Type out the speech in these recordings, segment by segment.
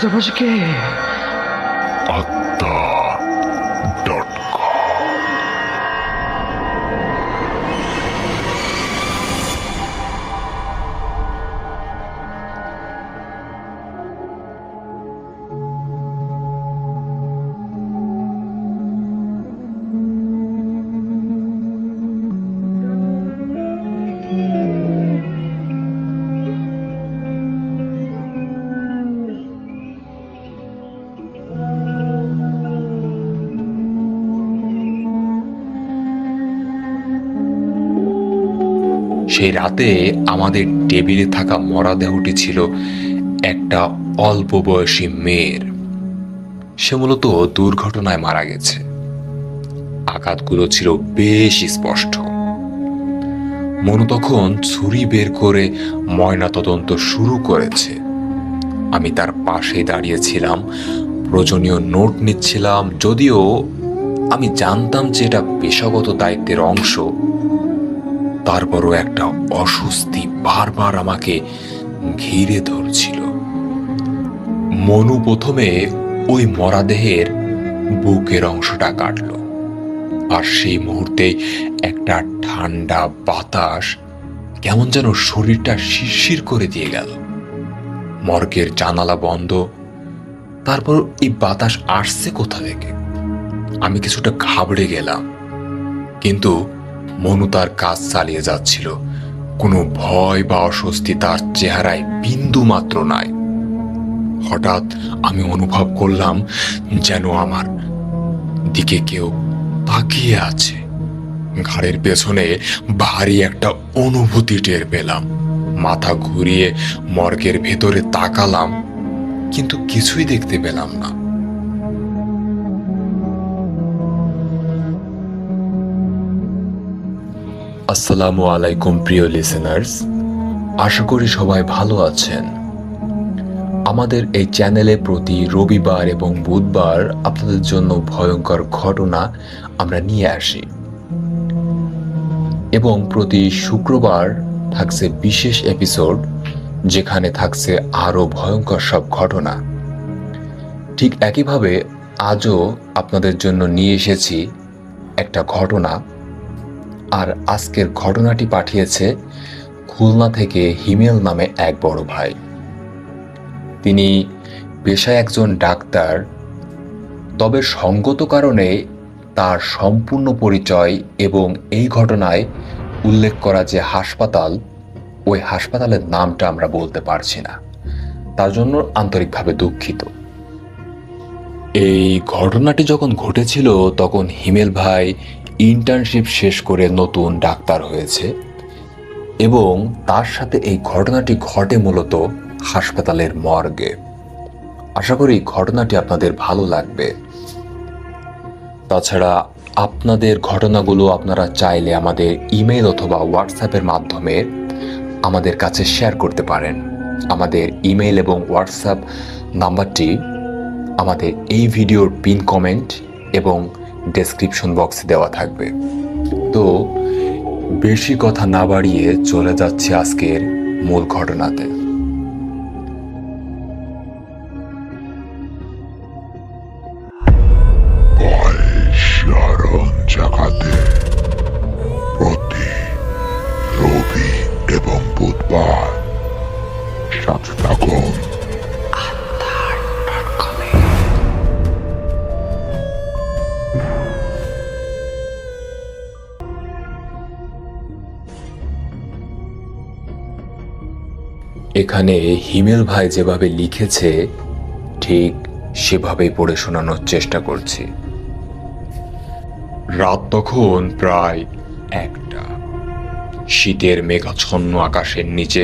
চারপাশে কে আত্মা সেই রাতে আমাদের টেবিলে থাকা মরাদেহটি ছিল একটা অল্প বয়সী মেয়ের। সে মূলত দুর্ঘটনায় মারা গেছে। আঘাতগুলো ছিল বেশ স্পষ্ট। মনু তখন ছুরি বের করে ময়না তদন্ত শুরু করেছে। আমি তার পাশে দাঁড়িয়েছিলাম, প্রয়োজনীয় নোট নিচ্ছিলাম, যদিও আমি জানতাম যে এটা পেশাগত দায়িত্বের অংশ। তারপরও একটা অস্বস্তি বারবার আমাকে ঘিরে ধরছিল। মনু প্রথমে ওই মরাদেহের বুকের অংশটা কাটল। আর সেই মুহূর্তে একটা ঠান্ডা বাতাস কেমন যেন শরীরটা শিরশির করে দিয়ে গেল। মর্গের জানালা বন্ধ। তারপর এই বাতাস আসছে কোথা থেকে? আমি কিছুটা ঘাবড়ে গেলাম। কিন্তু মনু তার কাজ চালিয়ে যাচ্ছিল। কোনো ভয় বা অস্বস্তি তার চেহারায় বিন্দু মাত্র নাই। হঠাৎ আমি অনুভব করলাম যেন আমার দিকে কেউ তাকিয়ে আছে। ঘাড়ের পেছনে ভারী একটা অনুভূতি টের পেলাম। মাথা ঘুরিয়ে মর্গের ভেতরে তাকালাম, কিন্তু কিছুই দেখতে পেলাম না। আসসালামু আলাইকুম, প্রিয় লিসেনার্স আশা করি সবাই ভালো আছেন। আমাদের এই চ্যানেলে প্রতি রবিবার এবং বুধবার আপনাদের জন্য ভয়ঙ্কর ঘটনা আমরা নিয়ে আসি। এবং প্রতি শুক্রবার থাকছে বিশেষ এপিসোড যেখানে থাকছে আরও ভয়ঙ্কর সব ঘটনা। ঠিক একইভাবে আজও আপনাদের জন্য নিয়ে এসেছি একটা ঘটনা। আর আজকের ঘটনাটি পাঠিয়েছে খুলনা থেকে হিমেল নামে এক বড় ভাই। তিনি পেশায় একজন ডাক্তার, তবে সঙ্গত কারণে তার সম্পূর্ণ পরিচয় এবং এই ঘটনায় উল্লেখ করা যে হাসপাতাল, ওই হাসপাতালের নামটা আমরা বলতে পারছি না। তার জন্য আন্তরিকভাবে দুঃখিত। এই ঘটনাটি যখন ঘটেছিল, তখন হিমেল ভাই ইন্টার্নশিপ শেষ করে নতুন ডাক্তার হয়েছে এবং তার সাথে এই ঘটনাটি ঘটে মূলত হাসপাতালের মর্গে। আশা করি ঘটনাটি আপনাদের ভালো লাগবে। তাছাড়া আপনাদের ঘটনাগুলো আপনারা চাইলে আমাদের ইমেল অথবা হোয়াটসঅ্যাপের মাধ্যমে আমাদের কাছে শেয়ার করতে পারেন। আমাদের ইমেল এবং হোয়াটসঅ্যাপ নাম্বারটি আমাদের এই ভিডিওর পিন কমেন্ট এবং ডেসক্রিপশন বক্সে দেওয়া থাকবে। তো বেশি কথা না বাড়িয়ে চলে যাচ্ছে আজকের মূল ঘটনাতে। এখানে হিমেল ভাই যেভাবে লিখেছে, ঠিক সেভাবেই পড়ে শোনানোর চেষ্টা করছি। রাত তখন প্রায় একটা। শীতের মেঘাচ্ছন্ন আকাশের নিচে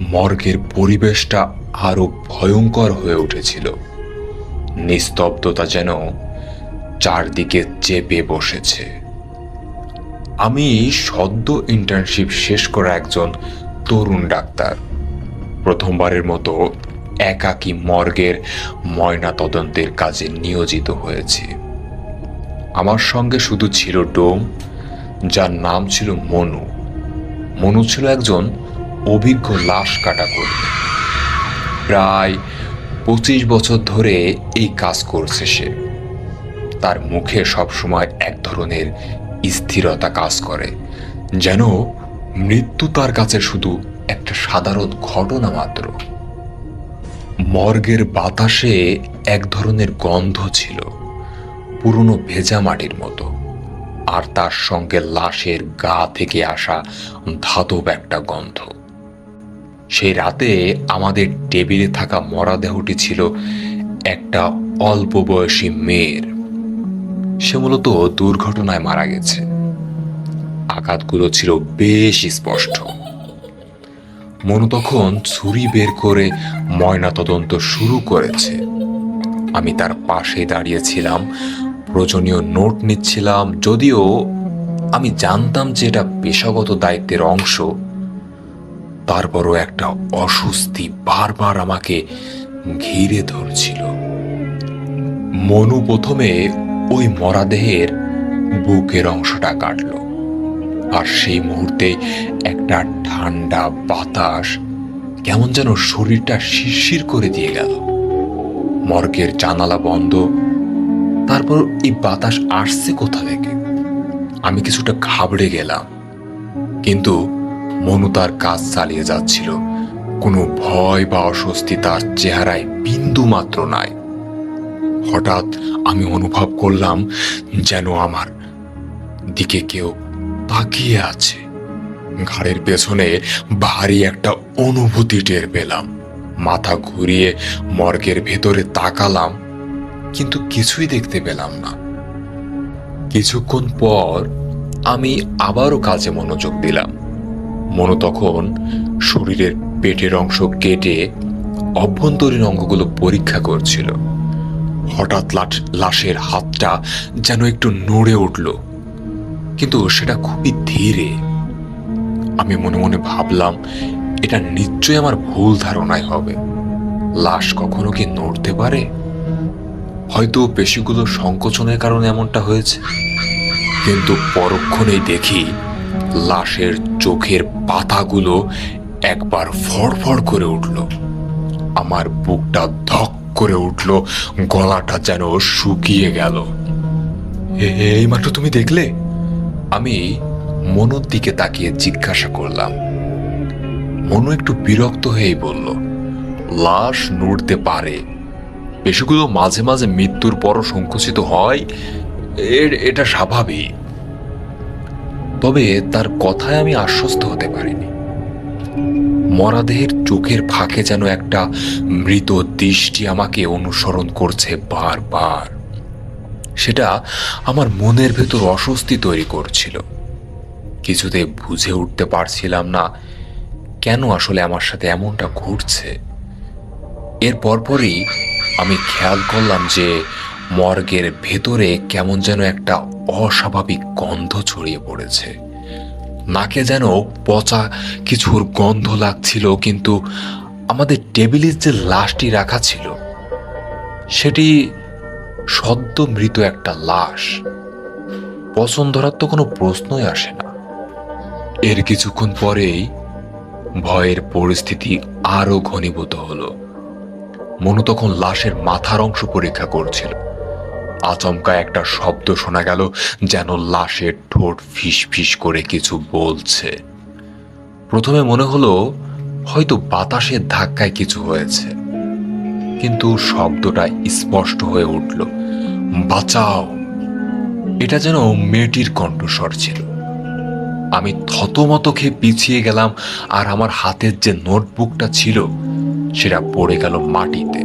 মর্গের পরিবেশটা আরও ভয়ঙ্কর হয়ে উঠেছিল। নিস্তব্ধতা যেন চারদিকে চেপে বসেছে। আমি সদ্য ইন্টার্নশিপ শেষ করা একজন তরুণ ডাক্তার। প্রথমবারের মতো একাকী মর্গের ময়না তদন্তের কাজে নিয়োজিত হয়েছি। আমার সঙ্গে শুধু ছিল ডোম, যার নাম ছিল মনু। মনু ছিল একজন অভিজ্ঞ লাশ কাটা কর্মী। প্রায় পঁচিশ বছর ধরে এই কাজ করছে সে। তার মুখে সবসময় এক ধরনের স্থিরতা কাজ করে, যেন মৃত্যু তার কাছে শুধু একটা সাধারণ ঘটনা মাত্র। মর্গের বাতাসে এক ধরনের গন্ধ ছিল, পুরনো ভেজা মাটির মতো, আর তার সঙ্গে লাশের গা থেকে আসা ধাতব একটা গন্ধ। সেই রাতে আমাদের টেবিলে থাকা মরাদেহটি ছিল একটা অল্প বয়সী মেয়ের। সে মূলত দুর্ঘটনায় মারা গেছে। আঘাতগুলো ছিল বেশ স্পষ্ট। মনু তখন ছুরি বের করে ময়না তদন্ত শুরু করেছে। আমি তার পাশে দাঁড়িয়েছিলাম প্রয়োজনীয় নোট নিচ্ছিলাম, যদিও আমি জানতাম যে এটা পেশাগত দায়িত্বের অংশ। তারপরও একটা অস্বস্তি বারবার আমাকে ঘিরে ধরছিল। মনু প্রথমে ওই মরাদেহের বুকের অংশটা কাটলো। আর সেই মুহূর্তে একটা ঠান্ডা বাতাস কেমন যেন শরীরটা শিরশির করে দিয়ে গেল। মর্গের জানালা বন্ধ। তারপর এই বাতাস আসছে কোথা থেকে? আমি কিছুটা ঘাবড়ে গেলাম। কিন্তু মনু তার কাজ চালিয়ে যাচ্ছিল। কোনো ভয় বা অস্বস্তি তার চেহারায় বিন্দু মাত্র নাই। হঠাৎ আমি অনুভব করলাম যেন আমার দিকে কেউ তাকিয়ে আছে। ঘাড়ের পেছনে ভারী একটা অনুভূতি টের পেলাম। মাথা ঘুরিয়ে মর্গের ভেতরে তাকালাম, কিন্তু কিছুই দেখতে পেলাম না। কিছুক্ষণ পর আমি আবারও কাজে মনোযোগ দিলাম। মনু তখন শরীরের পেটের অংশ কেটে অভ্যন্তরীণ অঙ্গগুলো পরীক্ষা করছিল। হঠাৎ লাশের হাতটা যেন একটু নড়ে উঠল। কিন্তু সেটা খুবই ধীরে। আমি মনে মনে ভাবলাম, এটা নিশ্চয়ই আমার ভুল ধারণাই হবে। লাশ কখনো কি নড়তে পারে? হয়তো পেশিগুলো সংকোচনের কারণে এমনটা হয়েছে। কিন্তু পরক্ষণেই দেখি, লাশের চোখের পাতাগুলো একবার ফড়ফড় করে উঠল। আমার বুকটা ধক করে উঠল, গলাটা যেন শুকিয়ে গেল। এ- এই মাত্র তুমি দেখলে? আমি মনুর দিকে তাকিয়ে জিজ্ঞাসা করলাম। মনু একটু বিরক্ত হয়েই বলল, লাশ নড়তে পারে। পেশিগুলো মাঝে মাঝে মৃত্যুর পরও সংকুচিত হয়। এর, এটা স্বাভাবিক। তবে তার কথায় আমি আশ্বস্ত হতে পারিনি। মরাদেহের চোখের ফাঁকে যেন একটা মৃত দৃষ্টি আমাকে অনুসরণ করছে বারবার। সেটা আমার মনের ভেতর অস্বস্তি তৈরি করছিল। কিছুতে বুঝে উঠতে পারছিলাম না কেন আসলে আমার সাথে এমনটা ঘটছে। এর পরপরই আমি খেয়াল করলাম যে মর্গের ভেতরে কেমন যেন একটা অস্বাভাবিক গন্ধ ছড়িয়ে পড়েছে। নাকে যেন পচা কিছুর গন্ধ লাগছিল, কিন্তু আমাদের টেবিলের যে লাশটি রাখা ছিল, সেটি সদ্য মৃত একটা লাশ। পছন্দ ধরার তো কোনো প্রশ্নই আসে না। এর কিছুক্ষণ পরেই ভয়ের পরিস্থিতি আরও ঘনীভূত হলো। মনু তখন লাশের মাথার অংশ পরীক্ষা করছিল। আচমকা একটা শব্দ শোনা গেল যেন লাশের ঠোঁট ফিস ফিস করে কিছু বলছে। প্রথমে মনে হলো হয়তো বাতাসের ধাক্কায় কিছু হয়েছে। কিন্তু শব্দটা স্পষ্ট হয়ে উঠল। বাঁচাও। এটা যেন মেয়েটির কণ্ঠস্বর ছিল। আমি থতমত খেয়ে পিছিয়ে গেলাম আর আমার হাতের যে নোটবুকটা ছিল, সেটা পড়ে গেল মাটিতে।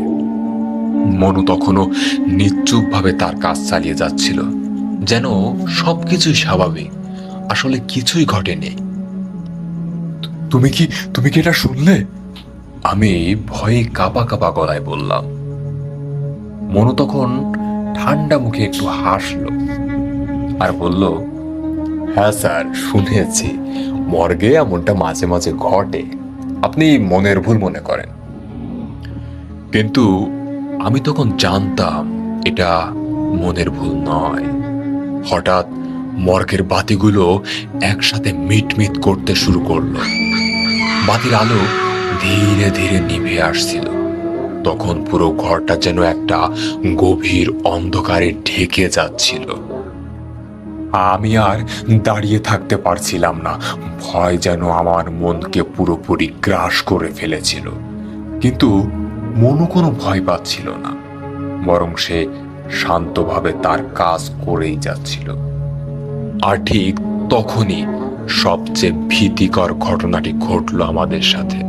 মনু তখনও নিশ্চুপভাবে তার কাজ চালিয়ে যাচ্ছিল। যেন সবকিছুই স্বাভাবিক। আসলে কিছুই ঘটেনি। তুমি কি তুমি কি এটা শুনলে? আমি ভয়ে কাপা কাপা গলায় বললাম, মনু তখন ঠান্ডা মুখে একটু হাসলো আর বলল হ্যাঁ স্যার, শুনেছি, মর্গে এমনটা মাঝে মাঝে ঘটে। আপনি মনের ভুল মনে করেন। কিন্তু আমি তখন জানতাম এটা মনের ভুল নয়। হঠাৎ মর্গের বাতিগুলো একসাথে মিটমিট করতে শুরু করল। বাতির আলো ধীরে ধীরে নিভে আসছিল। তখন পুরো ঘরটা যেন একটা গভীর অন্ধকারে ঢেকে যাচ্ছিল। আমি আর দাঁড়িয়ে থাকতে পারছিলাম না। ভয় যেন আমার মনকে পুরোপুরি গ্রাস করে ফেলেছিল। কিন্তু মনও কোনো ভয় পাচ্ছিল না, বরং সে শান্তভাবে তার কাজ করেই যাচ্ছিল। আর ঠিক তখনই সবচেয়ে ভীতিকর ঘটনাটি ঘটলো আমাদের সাথে।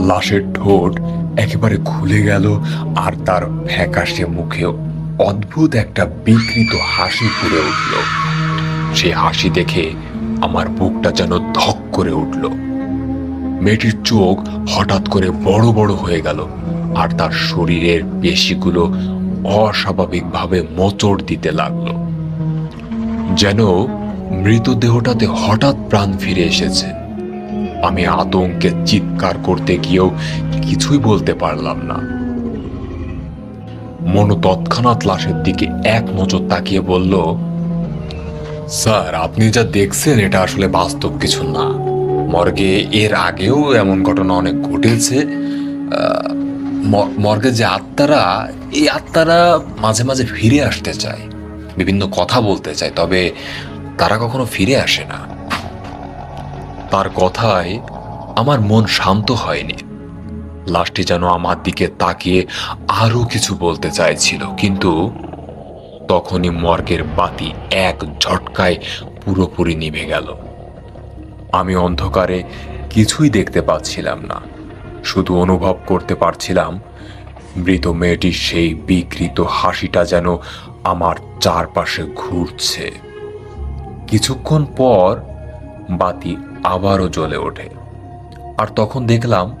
লাশের ঠোঁট একেবারে খুলে গেল আর তার ফ্যাকাশে মুখে অদ্ভুত একটা বিকৃত হাসি ফুটে উঠল। সে হাসি দেখে আমার বুকটা যেন ধক করে উঠল। মেয়েটির চোখ হঠাৎ করে বড় বড় হয়ে গেল আর তার শরীরের পেশিগুলো অস্বাভাবিকভাবে মোচড় দিতে লাগল। যেন মৃতদেহটাতে হঠাৎ প্রাণ ফিরে এসেছে। আমি আতঙ্কে চিৎকার করতে গিয়েও কিছুই বলতে পারলাম না। মনু তৎক্ষণাৎ লাশের দিকে এক নজর তাকিয়ে বলল, স্যার, আপনি যা দেখছেন, এটা আসলে বাস্তব কিছু না। মর্গে এর আগেও এমন ঘটনা অনেক ঘটেছে। মর্গে যে আত্মারা, এই আত্মারা মাঝে মাঝে ফিরে আসতে চায়। বিভিন্ন কথা বলতে চায়, তবে তারা কখনো ফিরে আসে না। তার কথায় আমার মন শান্ত হয়নি। লাশটি যেন আমার দিকে তাকিয়ে আরও কিছু বলতে চাইছিল, কিন্তু তখনই মর্গের বাতি এক ঝটকায় পুরোপুরি নিভে গেল। আমি অন্ধকারে কিছুই দেখতে পাচ্ছিলাম না, শুধু অনুভব করতে পারছিলাম মৃত মেয়েটির সেই বিকৃত হাসিটা যেন আমার চারপাশে ঘুরছে। কিছুক্ষণ পর বাতি আবারও জ্বলে ওঠে। আর তখন দেখলাম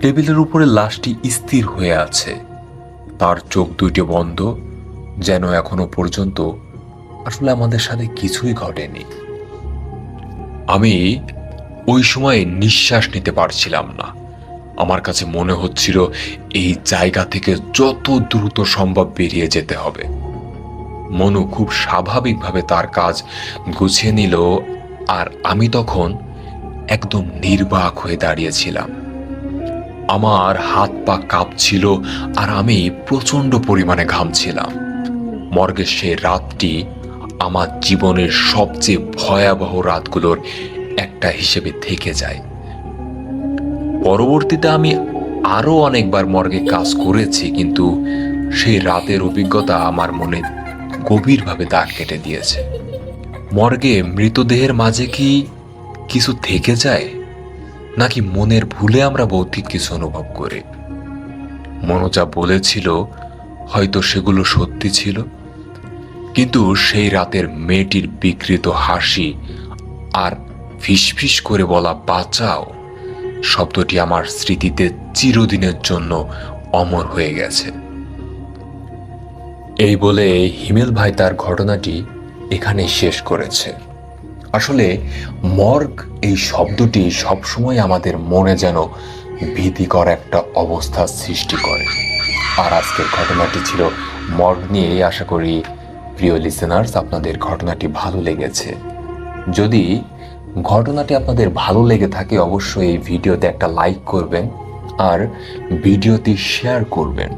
টেবিলের উপরে লাশটি স্থির হয়ে আছে। তার চোখ দুইটি বন্ধ, যেন এখনও পর্যন্ত আসলে আমাদের সাথে কিছুই ঘটেনি। আমি ওই সময় নিঃশ্বাস নিতে পারছিলাম না। আমার কাছে মনে হচ্ছিল এই জায়গা থেকে যত দ্রুত সম্ভব বেরিয়ে যেতে হবে। মনু খুব স্বাভাবিকভাবে তার কাজ গুছিয়ে নিল, আর আমি তখন একদম নির্বাক হয়ে দাঁড়িয়েছিলাম। আমার হাত পা কাঁপছিল আর আমি প্রচণ্ড পরিমাণে ঘামছিলাম। মর্গের সেই রাতটি আমার জীবনের সবচেয়ে ভয়াবহ রাতগুলোর একটা হিসেবে থেকে যায়। পরবর্তীতে আমি আরও অনেকবার মর্গে কাজ করেছি, কিন্তু সেই রাতের অভিজ্ঞতা আমার মনে গভীরভাবে দাগ কেটে দিয়েছে। মর্গে মৃতদেহের মাঝে কি কিছু থেকে যায়, নাকি মনের ভুলে আমরা ভৌতিক কিছু অনুভব করি? মনোজা বলেছিল, হয়তো সেগুলো সত্যি ছিল। কিন্তু সেই রাতের মেয়েটির বিকৃত হাসি আর ফিসফিস করে বলা বাঁচাও শব্দটি আমার স্মৃতিতে চিরদিনের জন্য অমর হয়ে গেছে। এই বলে হিমেল ভাই তার ঘটনাটি এখানে শেষ করেছে। আসলে মর্গ এই শব্দটি সবসময় আমাদের মনে যেন ভীতিকর একটা অবস্থা সৃষ্টি করে। আর আজকের ঘটনাটি ছিল মর্গ নিয়ে আশা করি প্রিয় লিসেনার্স আপনাদের ঘটনাটি ভালো লেগেছে। যদি ঘটনাটি আপনাদের ভালো লেগে থাকে, অবশ্যই এই ভিডিওতে একটা লাইক করবেন আর ভিডিওটি শেয়ার করবেন।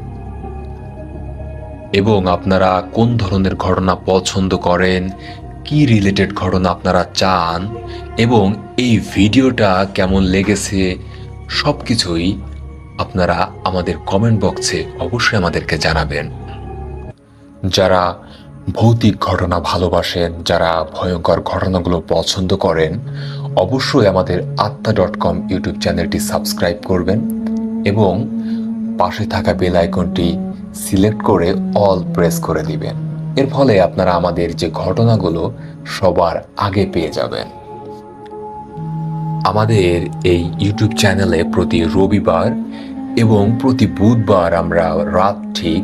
এবং আপনারা কোন ধরনের ঘটনা পছন্দ করেন কি রিলেটেড ঘটনা আপনারা চান এবং এই ভিডিওটা কেমন লেগেছে সব কিছুই আপনারা আমাদের কমেন্ট বক্সে অবশ্যই আমাদেরকে জানাবেন। যারা ভৌতিক ঘটনা ভালোবাসেন, যারা ভয়ঙ্কর ঘটনাগুলো পছন্দ করেন, অবশ্যই আমাদের আত্মা ডট কম ইউটিউব চ্যানেলটি সাবস্ক্রাইব করবেন এবং পাশে থাকা বেল আইকনটি সিলেক্ট করে অল প্রেস করে দিবেন। এর ফলে আপনারা আমাদের যে ঘটনাগুলো সবার আগে পেয়ে যাবেন। আমাদের এই ইউটিউব চ্যানেলে প্রতি রবিবার এবং প্রতি বুধবার আমরা রাত ঠিক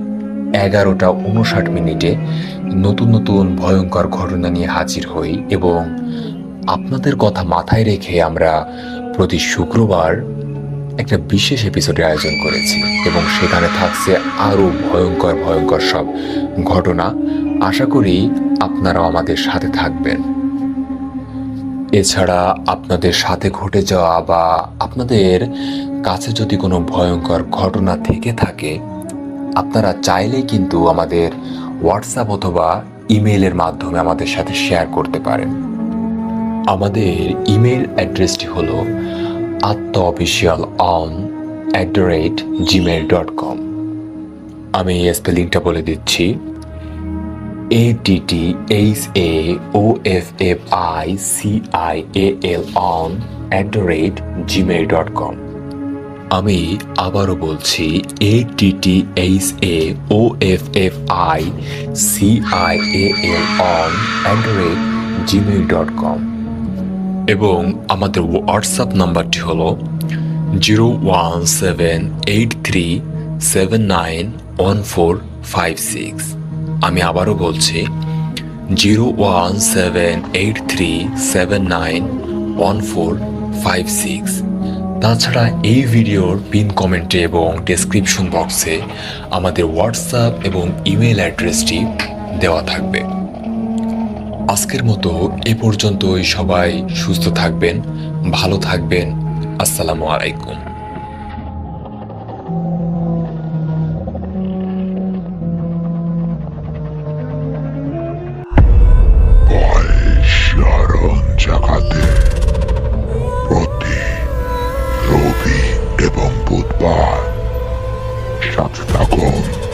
এগারোটা উনষাট মিনিটে নতুন নতুন ভয়ঙ্কর ঘটনা নিয়ে হাজির হই এবং আপনাদের কথা মাথায় রেখে আমরা প্রতি শুক্রবার একটা বিশেষ এপিসোডের আয়োজন করেছি এবং সেখানে থাকছে আরও ভয়ঙ্কর ভয়ঙ্কর সব ঘটনা। আশা করি আপনারাও আমাদের সাথে থাকবেন। এছাড়া আপনাদের সাথে ঘটে যাওয়া বা আপনাদের কাছে যদি কোনো ভয়ঙ্কর ঘটনা থেকে থাকে, আপনারা চাইলেই কিন্তু আমাদের হোয়াটসঅ্যাপ অথবা ইমেইলের মাধ্যমে আমাদের সাথে শেয়ার করতে পারেন। আমাদের ইমেল অ্যাড্রেসটি হলো Atma official on at the rate Gmail dot com. আমি স্পেলিংটা বলে দিচ্ছি। A H A O F F I C I A L on at the rate Gmail dot com আমি আবারও বলছি A T T H A O F F I C I A L on at the rate Gmail dot com এবং আমাদের WhatsApp নাম্বারটি হলো zero one seven eight three seven nine one four five six আমি আবারও বলছি, zero one seven eight three seven nine one four five six. তাছাড়া এই ভিডিওর পিন কমেন্টে এবং ডেসক্রিপশন বক্সে আমাদের হোয়াটসঅ্যাপ এবং ইমেল অ্যাড্রেসটি দেওয়া থাকবে। আজকের মতো এ পর্যন্তই সবাই সুস্থ থাকবেন, ভালো থাকবেন। আসসালামু আলাইকুম। রবি এবং বুধবার সাথে থাকুন